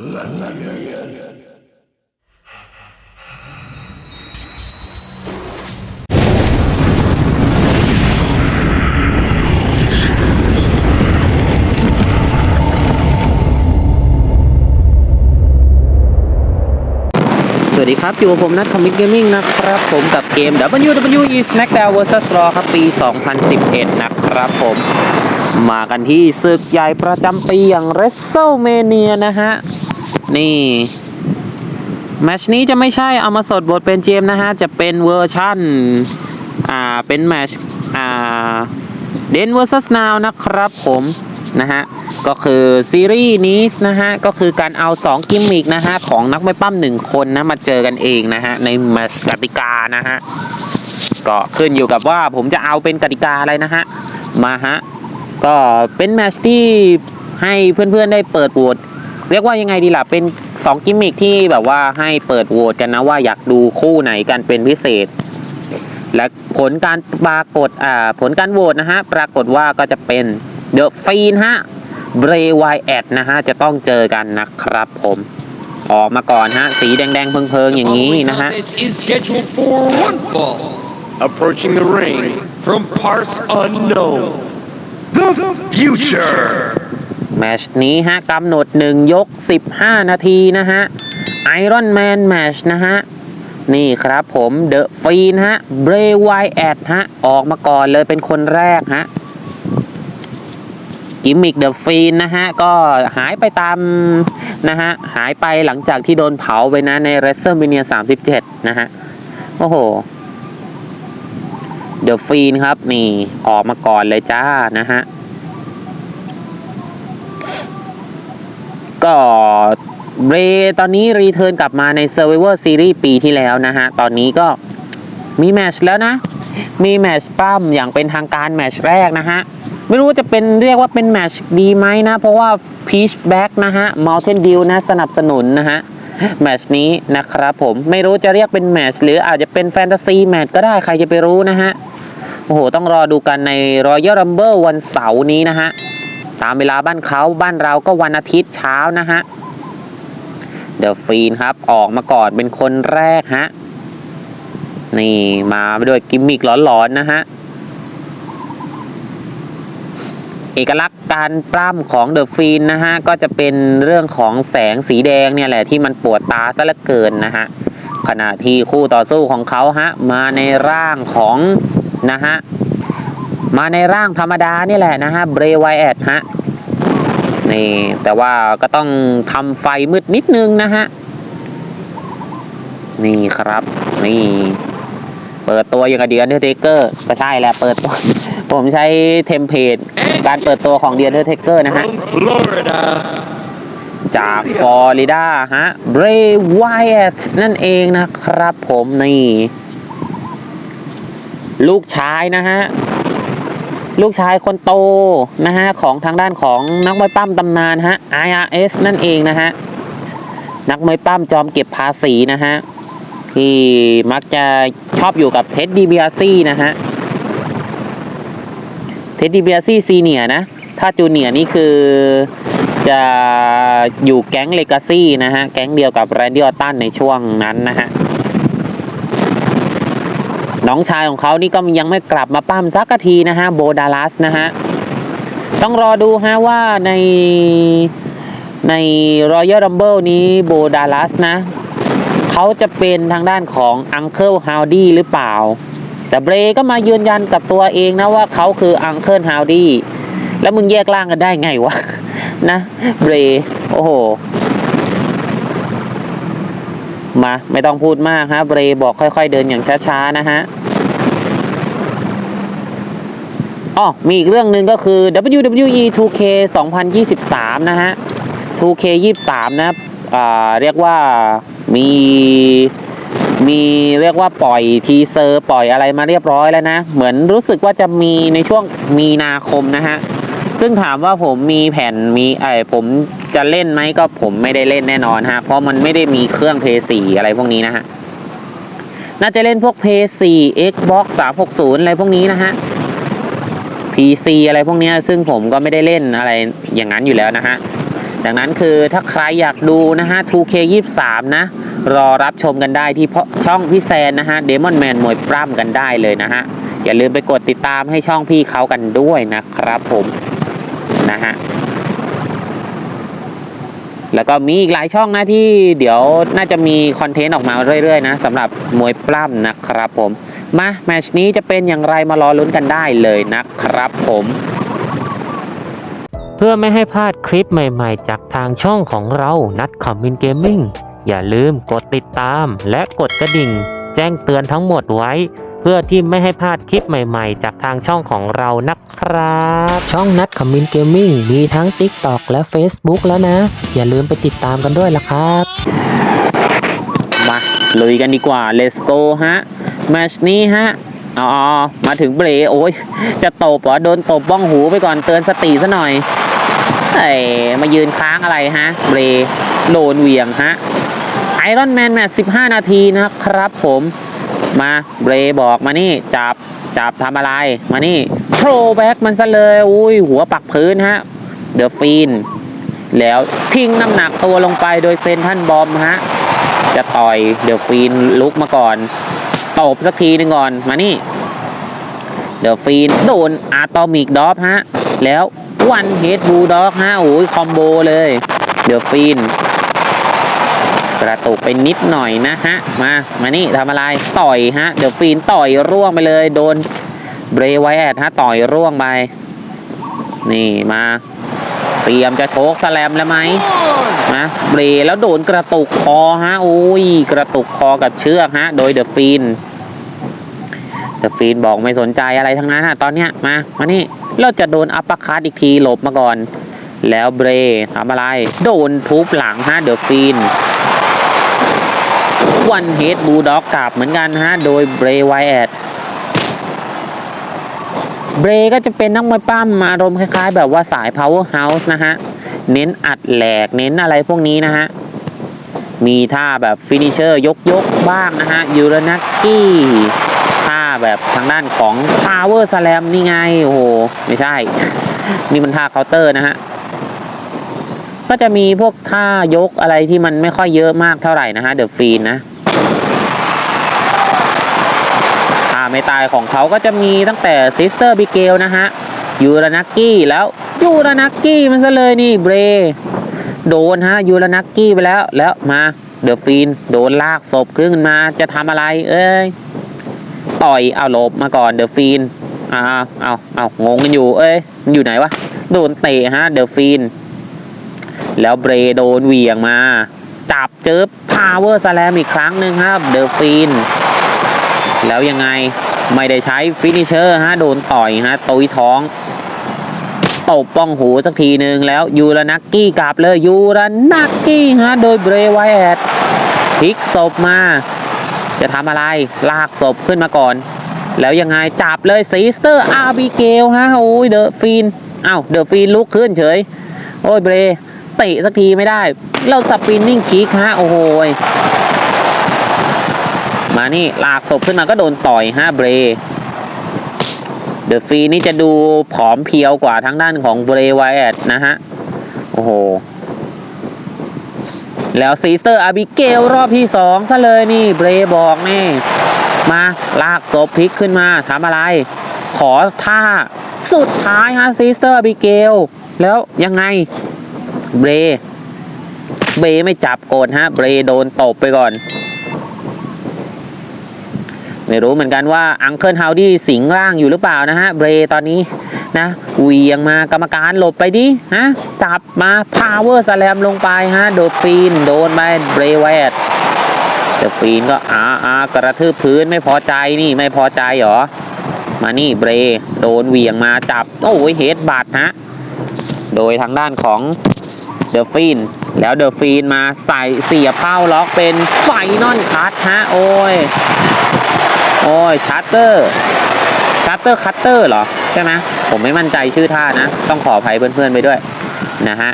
สวัสดีครับ อยู่กับผมนัทคอมมิ t เกมมิ่งนะครับ ผมกับเกม WWE SmackDown vs Raw ครับ ปี 2011 นะครับผม มากันที่ศึกใหญ่ประจำปีอย่าง WrestleMania นะฮะ นี่แมชนี้จะไม่ใช่เอามาสดบทเป็นเจมนะฮะ จะเป็นเวอร์ชั่น อ่า เป็นแมชอ่าเดน vs Now นาวนะครับผมนะฮะ ก็คือซีรีส์นี้นะฮะ ก็คือการเอา 2 กิมมิกนะฮะ ของนักไมวยปั้มหนึ่งคนนะ มาเจอกันเองนะฮะ ในแมชกติกานะฮะ ก็ขึ้นอยู่กับว่าผมจะเอาเป็นกติกาอะไรนะฮะ มาฮะ ก็เป็นแมชที่ให้เพื่อนๆได้เปิดโหวต เรียกว่ายังไงดีล่ะ เป็น2กิมมิกที่แบบว่าให้เปิดโหวตกันนะว่าอยากดูคู่ไหนกันเป็นพิเศษ และผลการปรากฏอ่าผลการโหวตนะฮะ ปรากฏว่าก็จะเป็นเดอะฟีนฮะเบรย์ไวแอดนะฮะ จะต้องเจอกันนะครับผมออกมาก่อนฮะ สีแดงๆเพิงๆ อย่างนี้ following นะฮะ contest is scheduled for one fall. Approaching the ring from parts unknown. The future. แมชนี้ฮะกำหนด 1 ยก 15 นาทีนะฮะไอรอนแมนแมชนะฮะ นี่ครับผมเดอะฟีนฮะเบรย์ไวแอดฮะ ออกมาก่อนเลยเป็นคนแรกฮะ กิมมิกเดอะฟีนนะฮะ ก็หายไปตามนะฮะ หายไปหลังจากที่โดนเผาไปนะใน w r e s t l m a n i a 37 นะฮะ โอ้โหเดอะฟีนครับ นี่ ออกมาก่อนเลยจ้านะฮะ ก็เรย์ตอนนี้รีเทิร์นกลับมาใน Survivor Series ปีที่แล้วนะฮะ ตอนนี้ก็มีแมชแล้วนะ มีแมชปั้มอย่างเป็นทางการแมชแรกนะฮะ ไม่รู้จะเป็นเรียกว่าเป็นแมชดีไหมนะ เพราะว่า Peach Back นะฮะ Mountain Dew นะสนับสนุนนะฮะแมชนี้นะครับผมไม่รู้จะเรียกเป็นแมชหรืออาจจะเป็นแฟนตาซีแมชก็ได้ใครจะไปรู้นะฮะ โอ้โห ต้องรอดูกันใน Royal Rumble วันเสาร์นี้นะฮะ ตามเวลาบ้านเขาบ้านเราก็วันอาทิตย์เช้านะฮะเดอะฟีนครับออกมาก่อนเป็นคนแรกฮะนี่มาด้วยกิมมิกหลอนๆนะฮะเอกลักษณ์การปล้ำของเดอะฟีนนะฮะก็จะเป็นเรื่องของแสงสีแดงเนี่ยแหละที่มันปวดตาซะเหลือเกินนะฮะขณะที่คู่ต่อสู้ของเขาฮะมาในร่างของนะฮะ มาในร่างธรรมดานี่แหละนะฮะเบรไวแอดฮะนี่แต่ว่าก็ต้องทำไฟมืดนิดนึงนะฮะ นี่ครับ นี่ เปิดตัวอย่างกับเดียนเทเกอร์ก็ใช่แหละเปิดตัวผมใช้เทมเพลตการเปิดตัวของเดียนเทเกอร์นะฮะ จากฟลอริดาฮะเบรไวแอดนั่นเองนะครับผมนี่ ลูกชายนะฮะ ลูกชายคนโตนะฮะของทางด้านของนักมวยปั้มตำนานฮะ IRS นั่นเองนะฮะนักมวยปั้มจอมเก็บภาษีนะฮะที่มักจะชอบอยู่กับเท็ดดี้เบียซี่นะฮะเท็ดดี้เบียซี่ซีเนียนะถ้าจูเนียนี่คือจะอยู่แก๊งเลกาซี่นะฮะ แก๊งเดียวกับแรนดี้ออตตันในช่วงนั้นนะฮะ น้องชายของเขานี่ก็ยังไม่กลับมาปั้มสักทีนะฮะโบดาลัสนะฮะต้องรอดูฮะว่าในใน Royal Rumble นี้โบดาลัสนะ เขาจะเป็นทางด้านของ Uncle Howdy หรือเปล่า แต่เบรก็มายืนยันกับตัวเองนะว่าเขาคือ Uncle Howdy แล้วมึงแยกร่างกันได้ไงวะ นะ เบร โอ้โห มาไม่ต้องพูดมากฮะเบรบอกค่อย ๆ เดินอย่างช้าๆนะฮะอ๋อมีอีกเรื่องหนึ่งก็คือ WWE 2K 2023 นะฮะ 2K 23 นะอ่าเรียกว่ามีมีเรียกว่าปล่อยทีเซอร์ปล่อยอะไรมาเรียบร้อยแล้วนะ เหมือนรู้สึกว่าจะมีในช่วงมีนาคมนะฮะ ซึ่งถามว่าผมมีแผ่นมีไอผมจะเล่นไหมก็ผมไม่ได้เล่นแน่นอนฮะ เพราะมันไม่ได้มีเครื่อง p 4อะไรพวกนี้นะฮะ น่าจะเล่นพวก p 4 Xbox 360 อะไรพวกนี้นะฮะ PC อะไรพวกนี้ซึ่งผมก็ไม่ได้เล่นอะไรอย่างนั้นอยู่แล้วนะฮะ ดังนั้นคือถ้าใครอยากดูนะฮะ 2K23 นะ รอรับชมกันได้ที่ช่องพี่แซนนะฮะ Demon Man มวยปล้ำกันได้เลยนะฮะอย่าลืมไปกดติดตามให้ช่องพี่เขากันด้วยนะครับผม นะฮะแล้วก็มีอีกหลายช่องนะที่เดี๋ยวน่าจะมีคอนเทนต์ออกมาเรื่อยๆนะสำหรับมวยปล้ำนะครับผม มาแมชนี้จะเป็นอย่างไรมารอลุ้นกันได้เลยนะครับผม เพื่อไม่ให้พลาดคลิปใหม่ๆ จากทางช่องของเรานัดคอมมินเกมมิ่งอย่าลืมกดติดตามและกดกระดิ่ง แจ้งเตือนทั้งหมดไว้ เพื่อที่ไม่ให้พลาดคลิปใหม่ๆ จากทางช่องของเรานะครับ ช่องนัดคอมมินเกมมิ่งมีทั้ง TikTok และ Facebook แล้วนะ อย่าลืมไปติดตามกันด้วยละครับ มาลุยกันดีกว่า let's go ฮะแมตชนี้ฮะอ๋อมาถึงเบรโอ้ยจะตบเหรอโดนตบบ้องหูไปก่อนเตือนสติซะหน่อยเอ้ยมายืนค้างอะไรฮะ เบรโดนเหวียงฮะไอรอนแมนแมตช์15 นาทีนะครับผม มาเบรบอกมานี่จับจับทำอะไร มานี่โทรแบ็กมันซะเลย อุ้ยหัวปักพื้นฮะ เดอะฟีน แล้วทิ้งน้ำหนักตัวลงไปโดยเซนทันบอมฮะ จะต่อยเดอะฟีนลุกมาก่อนตบสักทีนึงก่อนมานี่ เดอะฟีนโดนอะตอมิกดอฟฮะ แล้ววันเฮดบูด็อกฮะโอ้ยคอมโบเลย เดอะฟีน กระตุกไปนิดหน่อยนะฮะ มา มานี่ทำอะไร ต่อยฮะ เดอะฟีนต่อยร่วงไปเลย โดนเบรไวแอดฮะ ต่อยร่วงไป นี่มา เตรียมจะโชกสแลมแล้วไหมนะเบรแล้วโดนกระตุกคอฮะ โอ้ย กระตุกคอกับเชือกฮะ โดยเดอะฟีน เดอะฟีนบอกไม่สนใจอะไรทั้งนั้นฮะ ตอนเนี้ย มา มานี่ เราจะโดนอัปปอร์คัตอีกทีหลบมาก่อนแล้วเบรทำอะไร โดนทุบหลังฮะเดอะฟีน วันเฮดบูด็อกกลับเหมือนกันฮะ โดยเบรไวแอดเบรก็จะเป็นนักมวยปั้มอารมณ์คล้ายๆ แบบว่าสาย power house นะฮะ เน้นอัดแหลกเน้นอะไรพวกนี้นะฮะ มีท่าแบบฟินิเชอร์ยกยกบ้างนะฮะ ยูรนักกี้ท่าแบบทางด้านของ Power Slam นี่ไง โอ้โห ไม่ใช่ นี่มันท่าเคาน์เตอร์นะฮะ ก็จะมีพวกท่ายกอะไรที่มันไม่ค่อยเยอะมากเท่าไหร่นะฮะ เดอะฟีนนะ ท่า ไม่ตายของเขาก็จะมีตั้งแต่ซิสเตอร์บิเกลนะฮะยูรานักกี้แล้วยูรานักกี้มันซะเลยนี่เบรโดนฮะยูรานักกี้ไปแล้วแล้วมาเดอะฟีนโดนลากศพขึ้นมาจะทำอะไร เอ้ยต่อยเอาหลบมาก่อนเดอะฟีนอ่าเอาเอางงกันอยู่ เอ้ยมันอยู่ไหนวะโดนเตะฮะเดอะฟีนแล้วเบรโดนเหวี่ยงมา จับเจอพาวเวอร์สแลมอีกครั้งหนึ่งครับเดอะฟีน แล้วยังไงไม่ได้ใช้ฟินิเชอร์ฮะโดนต่อยฮะตุยท้องตบป้องหูสักทีหนึ่งแล้วยูรานักกี้กลับเลยยูรานักกี้ฮะโดยเบรไวแอดพลิกศพมา จะทำอะไรลากศพขึ้นมาก่อน แล้วยังไงจับเลยซีสเตอร์อาร์บิเกลฮะโอ้ยเดอะฟีนอ้าวเดอะฟีนลุกขึ้นเฉย โอ้ยเบรเตะสักทีไม่ได้ เราสปินนิ่งคิกฮะโอ้โหย มานี่ลากศพขึ้นมาก็โดนต่อยฮะเบรเดอะฟีนี่จะดูผอมเพรียวกว่าทางด้านของเบรไวแอดนะฮะ โอ้โห แล้วซีสเตอร์อาบิเกลรอบที่สองซะเลยนี่เบรบอกนี่ มาลากศพพลิกขึ้นมาทำอะไร ขอท่าสุดท้ายฮะซีสเตอร์อาบิเกลแล้วยังไงเบรเบรไม่จับโกดฮะ เบรโดนตบไปก่อน ไม่รู้เหมือนกันว่าอังเคิลเฮาดี้สิงร่างอยู่หรือเปล่านะฮะเบรตอนนี้นะเวียงมากรรมการหลบไปดิฮะจับมาพาวเวอร์สแลมลงไปฮะโดฟีนโดนไปเบรแวดเดอะฟีนก็อาอากระทืบพื้นไม่พอใจนี่ไม่พอใจเหรอ มานี่เบรโดนเวียงมาจับโอ้ยเฮดบัตฮะโดยทางด้านของเดอะฟีนแล้วเดอะฟีนมาใส่เสียบเข้าล็อกเป็นไฟนอลคัทฮะโอ้ย โอ้ยชัตเตอร์ชัตเตอร์คัตเตอร์เหรอ ใช่ไหมผมไม่มั่นใจชื่อท่านะ ต้องขออภัยเพื่อนๆไปด้วย นะฮะ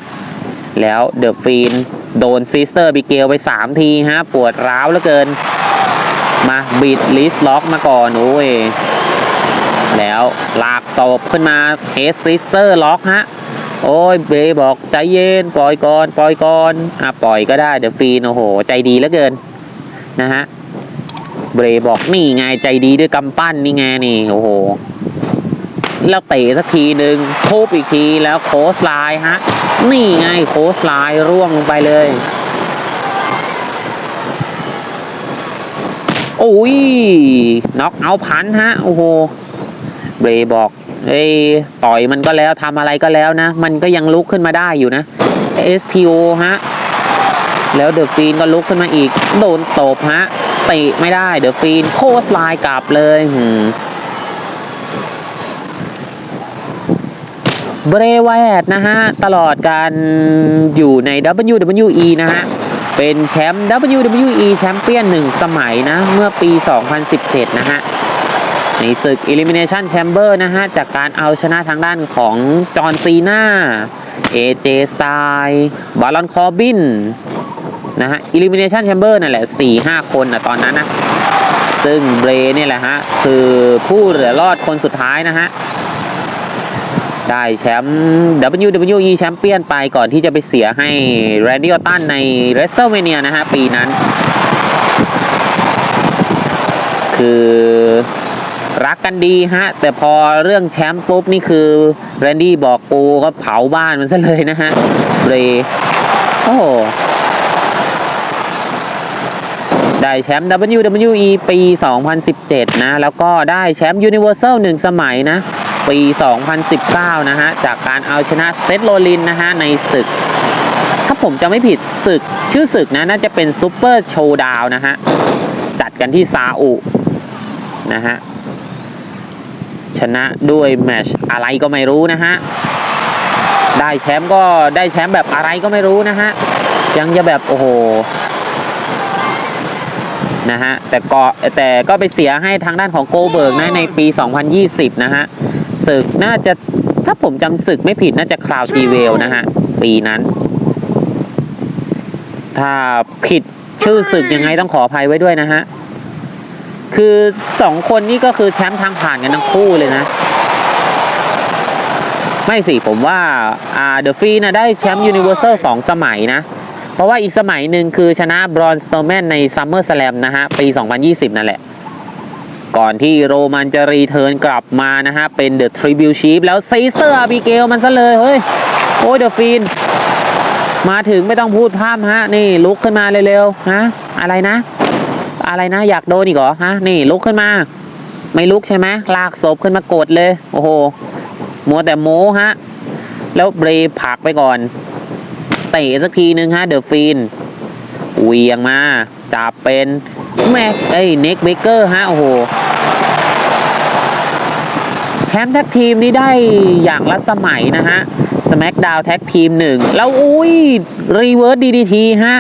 แล้วเดอะฟีนโดนซิสเตอร์บิเกลไป 3 ทีฮะ ปวดร้าวเหลือเกิน มาบิดลิสล็อกมาก่อนโอ้ยแล้วลากศพขึ้นมาเฮสซิสเตอร์ล็อกฮะ โอ้ยเบย์บอกใจเย็น ปล่อยก่อน ปล่อยก่อน อะ ปล่อยก็ได้เดี๋ยวฟีนโอ้โห ใจดีเหลือเกิน นะฮะ เบรบอกนี่ไงใจดีด้วยกำปั้นนี่ไงนี่โอ้โห แล้วเตะสักทีหนึ่งทุบอีกทีแล้วโคสไลน์ฮะ นี่ไงโคสไลน์ร่วงลงไปเลยโอ้ยน็อกเอาพันฮะโอ้โหเบรบอกเอ้ต่อยมันก็แล้วทำอะไรก็แล้วนะ มันก็ยังลุกขึ้นมาได้อยู่นะ STO ฮะ แล้วเดอะฟีนก็ลุกขึ้นมาอีก โดนตบฮะ เตะไม่ได้ เดอะฟีนโคสไลน์กลับเลยเบรวดนะฮะ ตลอดการอยู่ใน WWE นะฮะ เป็นแชมป์ WWE แชมเปี้ยนหนึ่งสมัยนะ เมื่อปี 2017 นะฮะ ในศึก Elimination Chamber นะฮะ จากการเอาชนะทางด้านของจอห์นซีนา AJ Styles บารอนคอร์บิน นะฮะ Elimination Chamber นั่นแหละ 4-5 คนนะตอนนั้นนะ ซึ่งเบรเนี่ยแหละฮะ คือผู้เหลือรอดคนสุดท้ายนะฮะ ได้แชมป์ WWE แชมเปี้ยนไปก่อนที่จะไปเสียให้แรนดี้ออตตันใน WrestleMania นะฮะ ปีนั้น คือรักกันดีฮะ แต่พอเรื่องแชมป์ปุ๊บ นี่คือแรนดี้บอกปูก็เผาบ้านมันซะเลยนะฮะเบรโอ้โห ได้แชมป์ WWE ปี 2017 นะ แล้วก็ได้แชมป์ Universal หนึ่งสมัยนะ ปี 2019 นะฮะ จากการเอาชนะเซธโรลินนะฮะ ในศึก ถ้าผมจะไม่ผิดศึก ชื่อศึกนะ น่าจะเป็นซูเปอร์โชว์ดาวนะฮะ จัดกันที่ซาอุ นะฮะ ชนะด้วยแมชอะไรก็ไม่รู้นะฮะ ได้แชมป์ก็ได้แชมป์แบบอะไรก็ไม่รู้นะฮะ ยังจะแบบ โอ้โห นะฮะแต่ก็แต่ก็ไปเสียให้ทางด้านของโกเบิร์กนะในปี 2020 นะฮะศึกน่าจะถ้าผมจำศึกไม่ผิดน่าจะคราวจีเวลนะฮะปีนั้น ถ้าผิดชื่อศึกยังไงต้องขออภัยไว้ด้วยนะฮะคือสองคนนี้ก็คือแชมป์ทางผ่านกันทั้งคู่เลยนะ ไม่สิผมว่าอ่าเดอะฟีนะได้แชมป์ยูนิเวอร์แซลสองสมัยนะ เพราะว่าอีกสมัยหนึ่งคือชนะบรอนสโตแมนในซัมเมอร์สแลมนะฮะ ปี 2020 นั่นแหละ ก่อนที่โรมันจะรีเทิร์นกลับมานะฮะ เป็นเดอะทริบิวชีฟแล้วซีสเตอร์อาบิเกลมันซะเลย เฮ้ย โอ้ยเดอะฟีน มาถึงไม่ต้องพูดพร่ำฮะ นี่ลุกขึ้นมาเร็วๆฮะ อะไรนะ อะไรนะอยากโดนอีกเหรอฮะ นี่ลุกขึ้นมา ไม่ลุกใช่ไหมลากศพขึ้นมากดเลย โอ้โหมัวแต่โม้ฮะ แล้วเบรผักไปก่อน เตะสักทีนึงฮะเดอะฟีนเวียงมาจับเป็นแม็กเอ้ยเน็กเบเกอร์ฮะโอ้โหแชมป์แท็กทีมนี้ได้อย่างละสมัยนะฮะสแม k ดาวแท็กทีมหนึ่งแล้วอุ้ยรีเวิร์สดีดีทีฮะ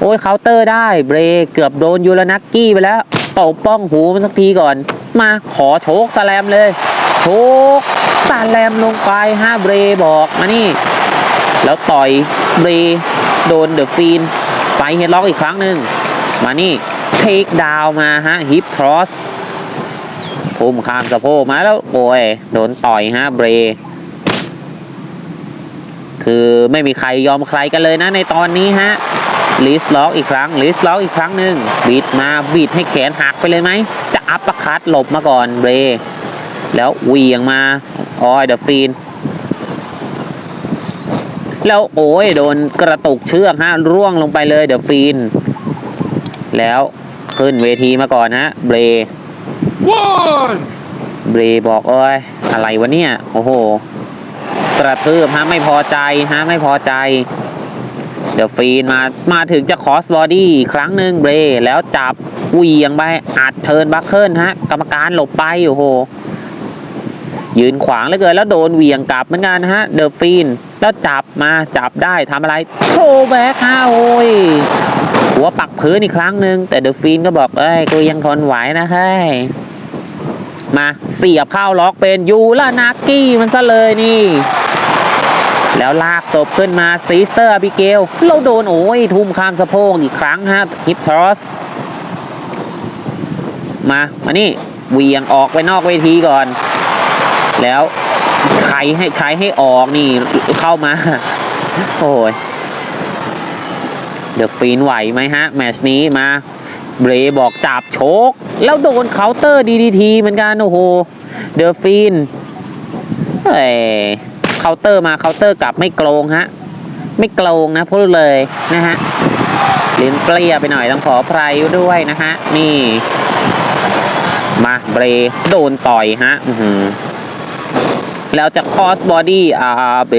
โอ้ยเคาน์เตอร์ได้เบรกเกือบโดนยูรานักกี้ไปแล้วตบป้องหูมันสักทีก่อน มาขอโชกสแลมเลย โชกสแลมลงไปฮะเบรบอกมานี่ แล้วต่อยเบรโดนเดอะฟีนไซเฮดล็อกอีกครั้งหนึ่ง มานี่เทคดาวมาฮะฮิปทรอสทุ่มข้ามสะโพกมาแล้วโอ้ยโดนต่อยฮะเบรคือไม่มีใครยอมใครกันเลยนะในตอนนี้ฮะลิสล็อกอีกครั้งลิสล็อกอีกครั้งหนึ่งบีดมาบีดให้แขนหักไปเลยไหม จะอัปปะคัดหลบมาก่อนเบรแล้วเวียงมาออยเดอะฟีน แล้วโอ้ยโดนกระตุกเชือกฮะร่วงลงไปเลยเดอะฟีน แล้วขึ้นเวทีมาก่อนฮะเบร One. เบรบอกโอ้ยอะไรวะเนี่ย โอ้โห กระทืบฮะไม่พอใจฮะไม่พอใจ เดี๋ยวฟีนมามาถึงจะคอสบอดี้อีกครั้งหนึ่งเบรแล้วจับเหวียงไปอัดเทิร์นบัคเคิลฮะ กรรมการหลบไปโอ้โหยืนขวางเหลือเกินแล้วโดนเหวียงกลับเหมือนกันฮะเดอะฟีน แล้วจับมาจับได้ทำอะไรโชว์แบ็คฮะโอ้ยหัวปักพื้นอีกครั้งหนึ่งแต่เดอะฟีนก็บอกเอ้ยกูยังทนไหวนะเฮ้ยมาเสียบเข้าล็อกเป็นยูรานากี้มันซะเลยนี่ แล้วลากศพขึ้นมาซีสเตอร์อบิเกลเราโดนโอ้ยทุ่มข้ามสะโพกอีกครั้งฮะฮิปทรอสมา มานี่เวียงออกไปนอกเวทีก่อน แล้ว ใครให้ใช้ให้ออกนี่เข้ามา โอ้ยเดอะฟีนไหวไหมฮะ แมชนี้มาเบรบอกจับโชก แล้วโดนเคาน์เตอร์ดีดีทีเหมือนกัน โอ้โห เดอะฟีนเอ้ยเคาน์เตอร์มาเคาน์เตอร์กลับไม่โกงฮะ ไม่โกงนะพูดเลยนะฮะลิ้นเปรี้ยไปหน่อยต้องขออภัยด้วยนะฮะ นี่ มาเบรโดนต่อยฮะ อือ แล้วจะคอสบอดี้อ่าเบ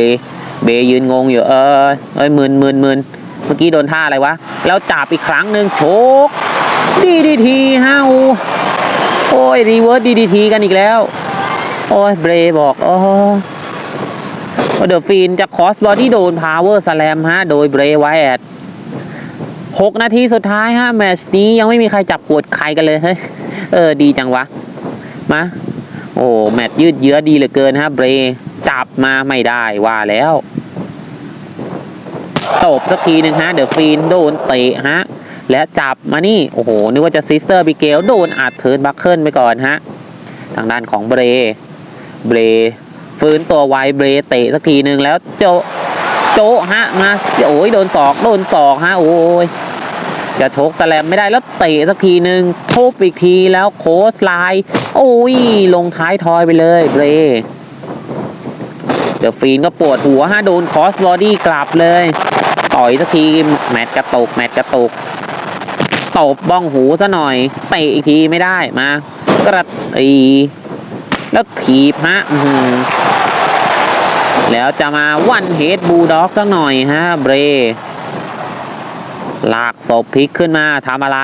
เบยืนงงอยู่เออเอ้ยหมื่นหมื่นหมื่นเมื่อกี้โดนท่าอะไรวะ แล้วจับอีกครั้งหนึ่งโชกดีดีทีฮะโอ้โอ้ยรีเวิร์สดีดีทีกันอีกแล้ว โอ้ยเบรบอกโอ้เดอะฟีนจะคอสบอดี้โดนพาวเวอร์สแลมฮะ โดยเบรไวแอดหกนาทีสุดท้ายฮะ แมชนี้ยังไม่มีใครจับขวดใครกันเลยเฮ้ยเออ ดีจังวะ มา โอ้แมตยืดเยื้อดีเหลือเกินฮะเบรจับมาไม่ได้ว่าแล้วตบสักทีหนึ่งฮะเดอะฟีนโดนเตะฮะและจับมานี่ โอ้โห นึกว่าจะซิสเตอร์บิเกลโดนอัดเทิร์นบัคเคิลไปก่อนฮะ ทางด้านของเบร เบร ฟื้นตัวไวเบรเตะสักทีหนึ่งแล้วโจโจฮะมาโอ้ยโดนศอกโดนศอกฮะ โอ้ย จะชกสแลมไม่ได้แล้วเตะสักทีหนึ่งทุบอีกทีแล้วโคสไลน์โอ้ย ลงท้ายทอยไปเลยเบรเดอะฟีนก็ปวดหัวฮะโดนคอสบอดี้กลับเลย ต่อยสักทีแมตช์กระตกแมตช์กระตกตบบ้องหูซะหน่อยเตะอีกทีไม่ได้มากระตีแล้วถีบฮะแล้วจะมาวันเฮดบูด็อกสักหน่อยฮะเบร ลากศพพลิกขึ้นมาทำอะไร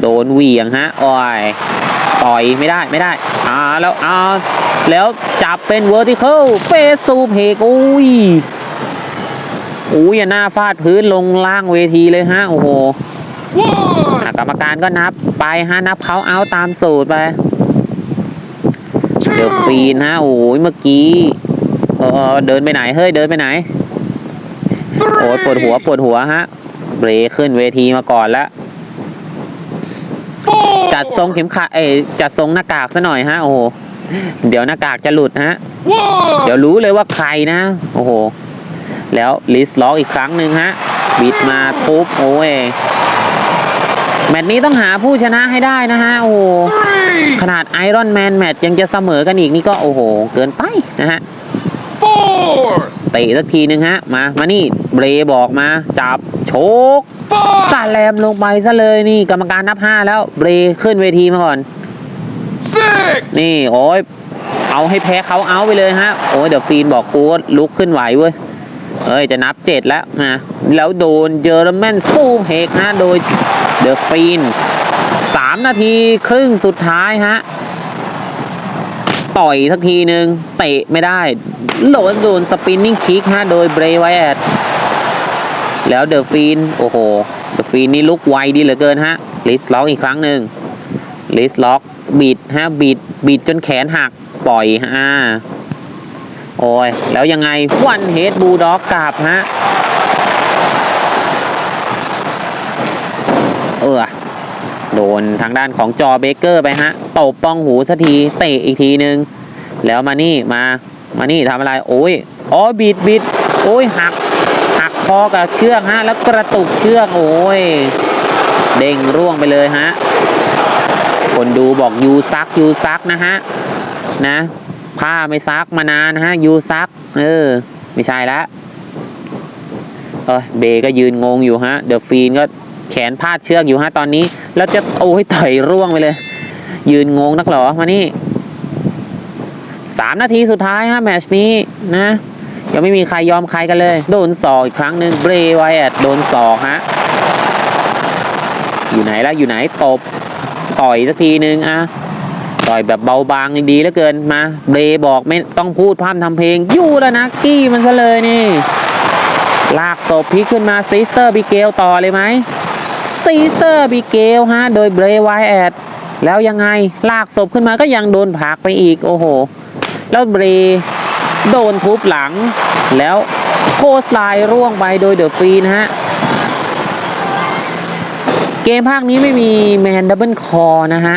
โดนเหวี่ยงฮะอ้อยต่อยไม่ได้ไม่ได้อ่าแล้วอ่าแล้วจับเป็น vertical เฟสซูเพกอุ้ยอุ้ยหน้าฟาดพื้นลงล่างเวทีเลยฮะ โอ้โหกรรมการก็นับไปฮะ นับเขาเอาตามสูตรไป เดี๋ยวฟีนฮะ โอ้ยเมื่อกี้เออเดินไปไหน เฮ้ย เดินไปไหน โอ้ยปวดหัวปวดหัวฮะ เบรขึ้นเวทีมาก่อนแล้วจัดทรงเข็มขัดเอ้จัดทรงหน้ากากซะหน่อยฮะ โอ้โห เดี๋ยวหน้ากากจะหลุดฮะ เดี๋ยวรู้เลยว่าใครนะ โอ้โห แล้วลิสล็อกอีกครั้งหนึ่งฮะ บิดมาทุบโอ้ย แมตช์นี้ต้องหาผู้ชนะให้ได้นะฮะ โอ้โหขนาดไอรอนแมนแมตช์ยังจะเสมอกันอีกนี่ก็โอ้โห เกินไปนะฮะ เตะสักทีหนึ่งฮะ มา มานี่เบรบอกมา จับโชกสา five, แลมลงไปซะเลยนี่ กรรมการนับห้าแล้วเบรขึ้นเวทีมาก่อน six, นี่โอ้ยเอาให้แพ้เขาเอาไปเลยฮะ โอ้ยเดี๋ยวฟีนบอกกูว่าลุกขึ้นไหวเว้ยเอ้ยจะนับเจ็ดแล้วนะแล้วโดนเจอร์แมนสู้เพกฮะโดยเดอะฟีนสามนาทีครึ่งสุดท้ายฮะ ต่อยสักทีหนึ่งเตะไม่ได้โดนโดนสปินนิ่งคิกฮะโดยเบรไวแอดแล้วเดอะฟีนโอ้โหเดอะฟีนนี่ลุกไวดีเหลือเกินฮะลิสล็อกอีกครั้งหนึ่งลิสล็อกบิดฮะบิดบิดจนแขนหักปล่อยฮะโอ้ยแล้วยังไงวันเฮดบูด็อกกลับฮะเออ โดนทางด้านของจอเบเกอร์ไปฮะตบป้องหูสักทีเตะอีกทีนึง แล้วมานี่มามานี่ทำอะไรโอ้ยอ๋อบิดบิดโอ้ยหักหักคอกับเชือกฮะแล้วกระตุกเชือกโอ้ยเด้งร่วงไปเลยฮะคนดูบอกยูซักยูซักนะฮะนะผ้าไม่ซักมานานฮะยูซักเออไม่ใช่ละเออเบก็ยืนงงอยู่ฮะเดอะฟีนก็ แขนพาดเชือกอยู่ฮะตอนนี้ แล้วจะโอ้ยต่อยร่วงไปเลย ยืนงงนักหรอมานี่สามนาทีสุดท้ายฮะแมชนี้นะยังไม่มีใครยอมใครกันเลย โดนศอกอีกครั้งหนึ่งเบรไวแอดโดนศอกฮะอยู่ไหนแล้วอยู่ไหนตบต่อยสักทีนึงอะต่อยแบบเบาบางดีเหลือเกินมา เบรบอกไม่ต้องพูดพร่ำทำเพลงยู่แล้วนะกี้มันซะเลยนี่ ลากศพพลิกขึ้นมาซิสเตอร์บิเกลต่อเลยไหม ซิสเตอร์บิเกลฮะ โดยเบรไวแอดแล้วยังไงลากศพขึ้นมาก็ยังโดนผลักไปอีก โอ้โห แล้วเบรโดนทุบหลัง แล้วโคสไลร่วงไปโดยเดอะฟีนะฮะ เกมภาคนี้ไม่มีแมนดับเบิลคอนะฮะ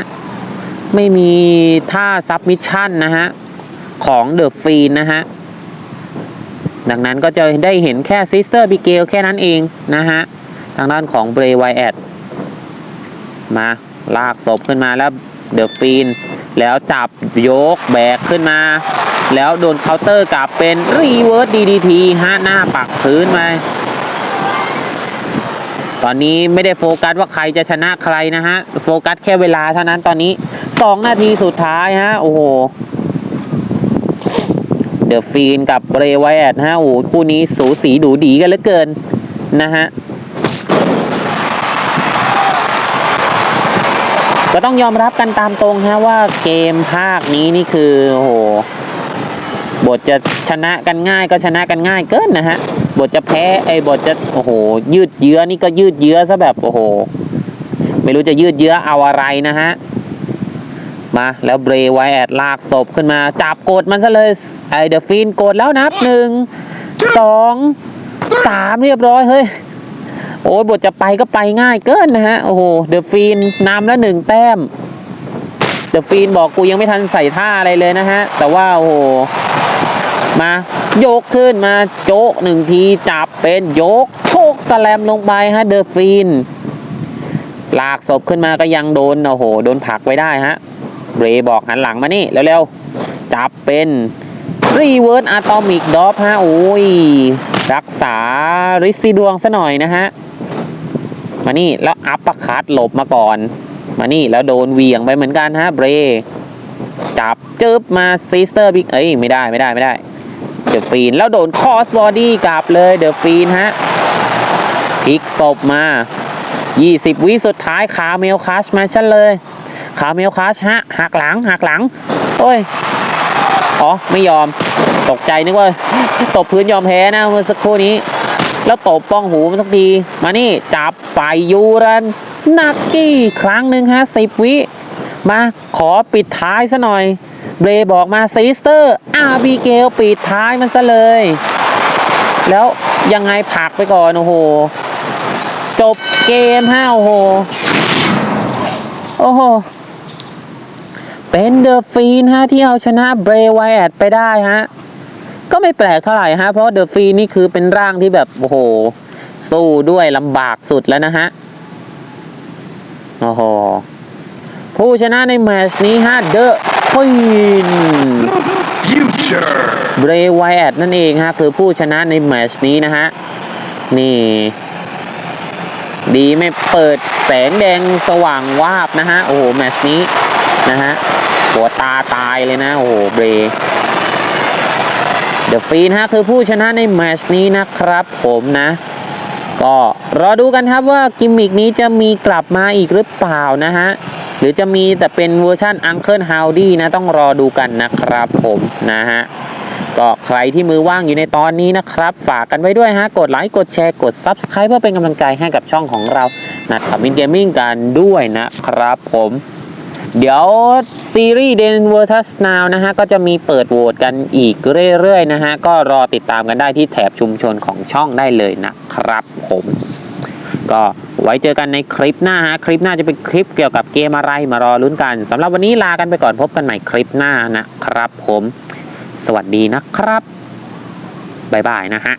ไม่มีท่าซับมิชชั่นนะฮะ ของเดอะฟีนนะฮะ ดังนั้นก็จะได้เห็นแค่ซิสเตอร์บิเกลแค่นั้นเองนะฮะ ทางด้านของเบรย์ไวแอดมาลากศพขึ้นมาแล้วเดอะฟีน แล้วจับยกแบกขึ้นมา แล้วโดนเคาน์เตอร์กลับเป็นรีเวิร์สดีดีทีฮะหน้าปักพื้นไปตอนนี้ไม่ได้โฟกัสว่าใครจะชนะใครนะฮะ โฟกัสแค่เวลาเท่านั้นตอนนี้2นาทีสุดท้ายฮะ โอ้โห เดอะฟีนกับเบรย์ไวแอดฮะ โอ้โหคู่นี้สูสีดูดีกันเหลือเกินนะฮะ ก็ต้องยอมรับกันตามตรงฮะว่าเกมภาคนี้นี่คือโหบทจะชนะกันง่ายก็ชนะกันง่ายเกินนะฮะบทจะแพ้ไอ้บทจะโอ้โห ยืดเยื้อนี่ก็ยืดเยื้อซะแบบโอ้โห ไม่รู้จะยืดเยื้อเอาอะไรนะฮะมาแล้วเบรย์ไวแอดลากศพขึ้นมา จับกดมันซะเลยไอเดอะฟินกดแล้วนับหนึ่งสองสามเรียบร้อยเฮ้ย โอ้ยบทจะไปก็ไปง่ายเกินนะฮะ โอ้โห เดอะฟีนนำแล้วหนึ่งแต้ม เดอะฟีนบอกกูยังไม่ทันใส่ท่าอะไรเลยนะฮะ แต่ว่าโอ้โห มาโยกขึ้นมาโจกหนึ่งทีจับเป็นโยกโชกสแลมลงไปฮะเดอะฟีน ลากศพขึ้นมาก็ยังโดน โอ้โห โดนผลักไว้ได้ฮะเบรย์บอกหันหลังมานี่เร็วๆ จับเป็น รีเวิร์สอะตอมิกดอฟฮะโอ้ย รักษาริซีดวงซะหน่อยนะฮะ มานี่ แล้วอัปปะคัดหลบมาก่อน มานี่ แล้วโดนเวียงไปเหมือนกันฮะเบรจับจึ๊บมาซิสเตอร์บิ๊กเอ้ย ไม่ได้ไม่ได้ไม่ได้เดอะฟีน แล้วโดนคอสบอดี้กลับเลยเดอะฟีนฮะพลิกศพมา 20 วิสุดท้ายคาเมลคัชมาฉันเลย คาเมลคัชฮะหักหลังหักหลัง โอ้ย อ๋อ ไม่ยอม ตกใจนึกว่าตบพื้นยอมแพ้นะเมื่อสักครู่นี้ แล้วตบป้องหูมันสักทีมานี่จับใส่ยูรันนักกี้ครั้งหนึ่งฮะสิบวิ มาขอปิดท้ายซะหน่อย เบรบอกมาซิสเตอร์อาบีเกลปิดท้ายมันซะเลย แล้วยังไงผักไปก่อน โอ้โห จบเกมฮะโอ้โห โอ้โห เป็นเดอะฟีนฮะที่เอาชนะเบรไวแอดไปได้ฮะ ก็ไม่แปลกเท่าไหร่ฮะ เพราะเดอะฟีนนี่คือเป็นร่างที่แบบ โอ้โห สู้ด้วยลำบากสุดแล้วนะฮะ โอ้โห ผู้ชนะในแมชนี้ฮะเดอะฟีนเบรย์ไวแอดนั่นเองฮะ คือผู้ชนะในแมชนี้นะฮะ นี่ดีไม่เปิดแสงแดงสว่างวาบนะฮะ โอ้โห แมชนี้นะฮะ หัวตาตายเลยนะ โอ้โหเบรเดอะฟีนฮะคือผู้ชนะในแมชนี้นะครับผมนะ ก็รอดูกันครับว่ากิมมิกนี้จะมีกลับมาอีกหรือเปล่านะฮะ หรือจะมีแต่เป็นเวอร์ชัน Uncle Howdy นะ ต้องรอดูกันนะครับผมนะฮะก็ใครที่มือว่างอยู่ในตอนนี้นะครับ ฝากกันไว้ด้วยฮะ กดไลค์ กดแชร์ กด Subscribe เพื่อเป็นกำลังใจให้กับช่องของเรานะขับมินเกมมิ่งกันด้วยนะครับผม เดี๋ยวซีรีส์ Den vs Now นะฮะก็จะมีเปิดโหวตกันอีกเรื่อยๆนะฮะก็รอติดตามกันได้ที่แถบชุมชนของช่องได้เลยนะครับผม ก็ไว้เจอกันในคลิปหน้าฮะคลิปหน้าจะเป็นคลิปเกี่ยวกับเกมอะไรมารอลุ้นกันสำหรับวันนี้ลากันไปก่อนพบกันใหม่คลิปหน้านะครับผม สวัสดีนะครับบ๊ายบายนะฮะ